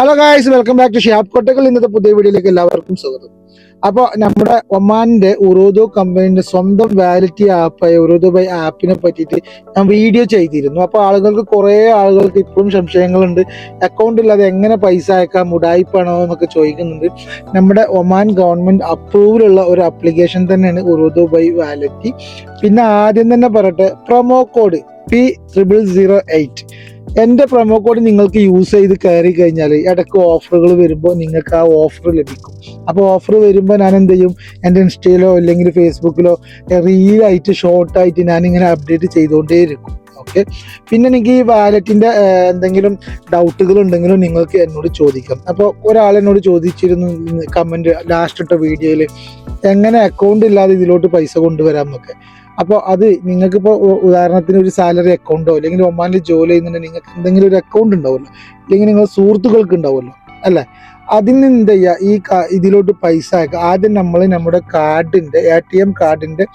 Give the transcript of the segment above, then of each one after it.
Hello guys welcome back to Shiyab കൊട്ടകൾ ഇന്നത്തെ പുതിയ വീഡിയോയിലേക്ക് എല്ലാവർക്കും സ്വാഗതം. അപ്പോൾ നമ്മുടെ ഒമാനിന്റെ ഉറുദു കമ്പനിന്റെ സ്വന്തം വാലിറ്റി ആപ്പായ ഉറുദു ബൈ ആപ്പിനെ പറ്റിയിട്ട് ഞാൻ വീഡിയോ ചെയ്തിരുന്നു. അപ്പോൾ ആളുകൾക്ക് കുറേ ആളുകൾക്ക് ഇപ്പോഴും സംശയങ്ങളുണ്ട്. അക്കൗണ്ട് ഇല്ലാതെ എങ്ങനെ പൈസ അയക്കാം ഉടായ്പാണോ എന്നൊക്കെ ചോദിക്കുന്നുണ്ട്. നമ്മുടെ ഒമാൻ ഗവൺമെന്റ് അപ്രൂവിലുള്ള ഒരു അപ്ലിക്കേഷൻ തന്നെയാണ് ഉറുദു ബൈ വാലറ്റി പിന്നെ ആദ്യം തന്നെ പറയട്ടെ promo code P triple zero eight എന്റെ പ്രൊമോ കോഡ് നിങ്ങൾക്ക് യൂസ് ചെയ്ത് കയറി കഴിഞ്ഞാൽ ഇടയ്ക്ക് ഓഫറുകൾ വരുമ്പോൾ നിങ്ങൾക്ക് ആ ഓഫർ ലഭിക്കും. അപ്പോൾ ഓഫർ വരുമ്പോൾ ഞാൻ എന്ത് ചെയ്യും? എന്റെ ഇൻസ്റ്റയിലോ അല്ലെങ്കിൽ ഫേസ്ബുക്കിലോ റീലായിട്ട് ഷോർട്ടായിട്ട് ഞാനിങ്ങനെ അപ്ഡേറ്റ് ചെയ്തുകൊണ്ടേ ഇരിക്കും. ഓക്കെ പിന്നെ എനിക്ക് ഈ വാലറ്റിന്റെ എന്തെങ്കിലും ഡൗട്ടുകൾ ഉണ്ടെങ്കിലും നിങ്ങൾക്ക് എന്നോട് ചോദിക്കാം. അപ്പോൾ ഒരാൾ എന്നോട് ചോദിച്ചിരുന്നു കമന്റ് ലാസ്റ്റ് ഇട്ട വീഡിയോയിൽ എങ്ങനെ അക്കൗണ്ട് ഇല്ലാതെ ഇതിലോട്ട് പൈസ കൊണ്ടുവരാം എന്നൊക്കെ. അപ്പോൾ അത് നിങ്ങൾക്ക് ഇപ്പോൾ ഉദാഹരണത്തിന് ഒരു സാലറി അക്കൗണ്ടോ അല്ലെങ്കിൽ ഒമാനിൽ ജോലി ചെയ്യുന്നുണ്ടെങ്കിൽ നിങ്ങൾക്ക് എന്തെങ്കിലും ഒരു അക്കൗണ്ട് ഉണ്ടാവുമല്ലോ. അല്ലെങ്കിൽ നിങ്ങൾ സുഹൃത്തുക്കൾക്ക് ഉണ്ടാവുമല്ലോ അല്ലേ? അതിന് എന്ത് ചെയ്യുക? ഈ ഇതിലോട്ട് പൈസ അയക്കുക. ആദ്യം നമ്മൾ നമ്മുടെ കാർഡിന്റെ എ ടി എം കാർഡിന്റെ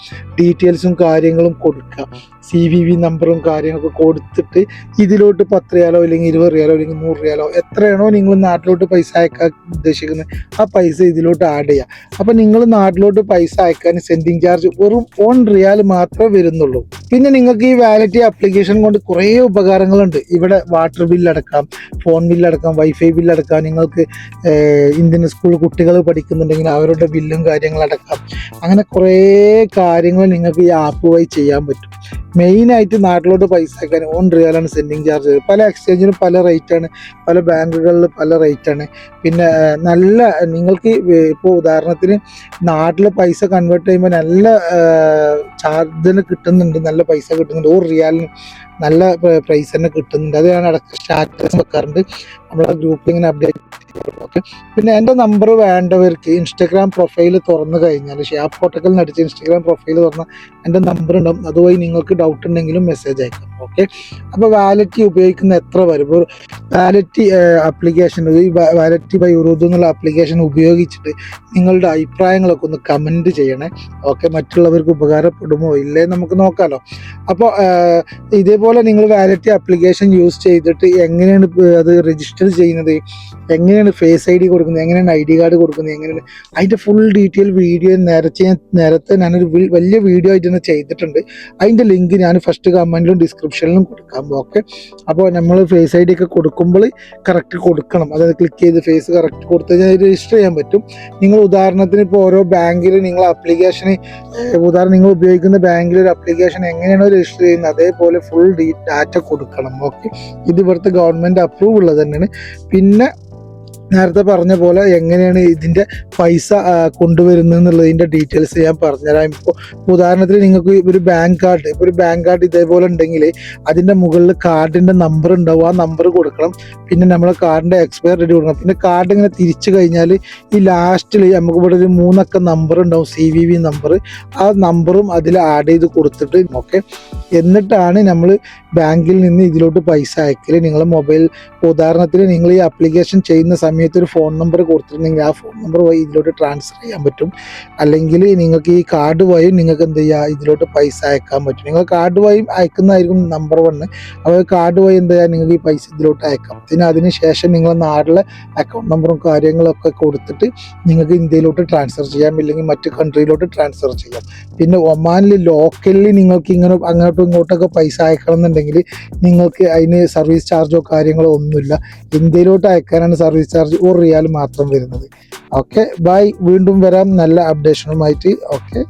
ഡീറ്റെയിൽസും കാര്യങ്ങളും കൊടുക്കുക സി വി വി നമ്പറും കാര്യങ്ങളൊക്കെ കൊടുത്തിട്ട് ഇതിലോട്ട് പത്ത് റിയാലോ അല്ലെങ്കിൽ ഇരുപത് റിയാലോ അല്ലെങ്കിൽ നൂറ് റിയാലോ എത്രയാണോ നിങ്ങൾ നാട്ടിലോട്ട് പൈസ അയക്കാൻ ഉദ്ദേശിക്കുന്നത് ആ പൈസ ഇതിലോട്ട് ആഡ് ചെയ്യുക അപ്പം നിങ്ങൾ നാട്ടിലോട്ട് പൈസ അയക്കാൻ സെൻഡിങ് ചാർജ് വെറും ഓൺ റിയാൽ മാത്രമേ വരുന്നുള്ളൂ. പിന്നെ നിങ്ങൾക്ക് ഈ വാലറ്റി ആപ്ലിക്കേഷൻ കൊണ്ട് കുറേ ഉപകാരങ്ങളുണ്ട്. ഇവിടെ വാട്ടർ ബില്ലടക്കാം ഫോൺ ബില്ലടക്കാം വൈഫൈ ബില്ലടക്കാം നിങ്ങൾക്ക് ഇന്ത്യൻ സ്കൂൾ കുട്ടികൾ പഠിക്കുന്നുണ്ടെങ്കിൽ അവരുടെ ബില്ലും കാര്യങ്ങളടക്കാം അങ്ങനെ കുറേ കാര്യങ്ങൾ നിങ്ങൾക്ക് ഈ ആപ്പ് വഴി ചെയ്യാൻ പറ്റും. മെയിനായിട്ട് നാട്ടിലോട്ട് പൈസ അയക്കാൻ ഓൺ റിയാലാണ് സെൻഡിങ് ചാർജ് പല എക്സ്ചേഞ്ചിനും പല റേറ്റാണ് പല ബാങ്കുകളിൽ പല റേറ്റാണ് പിന്നെ നല്ല നിങ്ങൾക്ക് ഇപ്പോൾ ഉദാഹരണത്തിന് നാട്ടിൽ പൈസ കൺവേർട്ട് ചെയ്യുമ്പോൾ നല്ല ചാർജിന് കിട്ടുന്നുണ്ട്. നല്ല പൈസ കിട്ടുന്നുണ്ട്. ഓൺ റിയാലിന് നല്ല പ്രൈസ് തന്നെ കിട്ടുന്നുണ്ട്. അത് ഞാൻ ഇടയ്ക്ക് സ്റ്റാറ്റസ് വെക്കാറുണ്ട്. നമ്മളെ ഗ്രൂപ്പിൽ ഇങ്ങനെ അപ്ഡേറ്റ് ഓക്കെ. പിന്നെ എന്റെ നമ്പർ വേണ്ടവർക്ക് ഇൻസ്റ്റഗ്രാം പ്രൊഫൈൽ തുറന്നു കഴിഞ്ഞാൽ ഷിയാബ് കോട്ടക്കൽ നടിച്ച് ഇൻസ്റ്റഗ്രാം പ്രൊഫൈൽ തുറന്ന എന്റെ നമ്പർ ഉണ്ടാവും അതുവഴി നിങ്ങൾക്ക് ഡൗട്ട് ഉണ്ടെങ്കിലും മെസ്സേജ് അയക്കാം. ഓക്കെ. അപ്പോൾ വാലറ്റി ഉപയോഗിക്കുന്ന എത്ര വരും? ഇപ്പോൾ വാലറ്റി ആപ്ലിക്കേഷൻ ഈ വാലറ്റി ബൈ ഉറുദു എന്നുള്ള ആപ്ലിക്കേഷൻ ഉപയോഗിച്ചിട്ട് നിങ്ങളുടെ അഭിപ്രായങ്ങളൊക്കെ ഒന്ന് കമന്റ് ചെയ്യണേ. ഓക്കെ മറ്റുള്ളവർക്ക് ഉപകാരപ്പെടുമോ ഇല്ലേ നമുക്ക് നോക്കാമല്ലോ അപ്പോൾ ഇതേപോലെ നിങ്ങൾ വാലറ്റി ആപ്ലിക്കേഷൻ യൂസ് ചെയ്തിട്ട് എങ്ങനെയാണ് അത് രജിസ്റ്റർ ചെയ്യുന്നത്? എങ്ങനെയാണ് ഫേസ് ഐ ഡി കൊടുക്കുന്നത്? എങ്ങനെയാണ് ഐ ഡി കാർഡ് കൊടുക്കുന്നത്? എങ്ങനെയാണ്? അതിന്റെ ഫുൾ ഡീറ്റെയിൽ വീഡിയോ നേരത്തെ ഞാൻ നേരത്തെ ഞാനൊരു വലിയ വീഡിയോ ആയിട്ട് തന്നെ ചെയ്തിട്ടുണ്ട്. അതിന്റെ ലിങ്ക് ഞാൻ ഫസ്റ്റ് കമന്റിലും ഡിസ്ക്രിപ്ഷനിലും കൊടുക്കാം. ഓക്കെ അപ്പോൾ നമ്മൾ ഫേസ് ഐ ഡി ഒക്കെ കൊടുക്കുമ്പോൾ കറക്റ്റ് കൊടുക്കണം. അതായത് ക്ലിക്ക് ചെയ്ത് ഫേസ് കറക്റ്റ് കൊടുത്തു കഴിഞ്ഞാൽ രജിസ്റ്റർ ചെയ്യാൻ പറ്റും. നിങ്ങൾ ഉദാഹരണത്തിന് ഇപ്പോൾ ഓരോ ബാങ്കിൽ നിങ്ങൾ ആപ്ലിക്കേഷൻ ഉദാഹരണം നിങ്ങൾ ഉപയോഗിക്കുന്ന ബാങ്കിൽ ഒരു അപ്ലിക്കേഷൻ എങ്ങനെയാണോ രജിസ്റ്റർ ചെയ്യുന്നത് അതേപോലെ ഫുൾ ഡാറ്റ കൊടുക്കണം. ഓക്കെ ഇത് ഇവിടുത്തെ ഗവൺമെന്റ് അപ്രൂവ് ഉള്ളത് തന്നെയാണ്. പിന്നെ നേരത്തെ പറഞ്ഞ പോലെ എങ്ങനെയാണ് ഇതിന്റെ പൈസ കൊണ്ടുവരുന്നത് എന്നുള്ളതിന്റെ ഡീറ്റെയിൽസ് ഞാൻ പറഞ്ഞുതരാം. ഇപ്പോൾ ഉദാഹരണത്തിന് നിങ്ങൾക്ക് ഒരു ബാങ്ക് കാർഡ് ഇപ്പോൾ ഒരു ബാങ്ക് കാർഡ് ഇതേപോലെ ഉണ്ടെങ്കിൽ അതിന്റെ മുകളിൽ കാർഡിന്റെ നമ്പർ ഉണ്ടാവും. ആ നമ്പർ കൊടുക്കണം. പിന്നെ നമ്മളെ കാർഡിന്റെ എക്സ്പയർ ഡേറ്റ് കൊടുക്കണം. പിന്നെ കാർഡ് ഇങ്ങനെ തിരിച്ചു കഴിഞ്ഞാൽ ഈ ലാസ്റ്റിൽ നമുക്ക് ഇവിടെ ഒരു മൂന്നക്ക നമ്പർ ഉണ്ടാവും. സി വി വി നമ്പർ ആ നമ്പറും അതിൽ ആഡ് ചെയ്ത് കൊടുത്തിട്ട് ഓക്കെ എന്നിട്ടാണ് നമ്മൾ ബാങ്കിൽ നിന്ന് ഇതിലോട്ട് പൈസ അയക്കൽ നിങ്ങളെ മൊബൈൽ ഉദാഹരണത്തിന് നിങ്ങൾ ഈ ആപ്ലിക്കേഷൻ ചെയ്യുന്ന സമയത്ത് ഒരു ഫോൺ നമ്പർ കൊടുത്തിരുന്നെങ്കിൽ ആ ഫോൺ നമ്പർ വഴി ഇതിലോട്ട് ട്രാൻസ്ഫർ ചെയ്യാൻ പറ്റും. അല്ലെങ്കിൽ നിങ്ങൾക്ക് ഈ കാർഡ് വഴി നിങ്ങൾക്ക് എന്ത് ചെയ്യുക ഇതിലോട്ട് പൈസ അയക്കാൻ പറ്റും. നിങ്ങൾ കാർഡ് വഴി അയക്കുന്നതായിരിക്കും നമ്പർ വൺ അപ്പോൾ കാർഡ് വഴി എന്താ നിങ്ങൾക്ക് ഈ പൈസ ഇതിലോട്ട് അയക്കാം. പിന്നെ അതിന് ശേഷം നിങ്ങൾ നാട്ടിലെ അക്കൗണ്ട് നമ്പറും കാര്യങ്ങളൊക്കെ കൊടുത്തിട്ട് നിങ്ങൾക്ക് ഇന്ത്യയിലോട്ട് ട്രാൻസ്ഫർ ചെയ്യാം. ഇല്ലെങ്കിൽ മറ്റ് കൺട്രിയിലോട്ട് ട്രാൻസ്ഫർ ചെയ്യാം. പിന്നെ ഒമാനിൽ ലോക്കലിൽ നിങ്ങൾക്ക് ഇങ്ങനെ അങ്ങോട്ടും ഇങ്ങോട്ടൊക്കെ പൈസ അയക്കണം എന്നുണ്ടെങ്കിൽ നിങ്ങൾക്ക് അതിന് സർവീസ് ചാർജോ കാര്യങ്ങളോ ഒന്നുമില്ല. ഇന്ത്യയിലോട്ട് അയക്കാനാണ് സർവീസ് ചാർജ് ഒരു റിയാൽ മാത്രം വരുന്നത്. ഓക്കെ ബൈ വീണ്ടും വരാം. നല്ല അപ്ഡേഷനുമായിട്ട് ഓക്കെ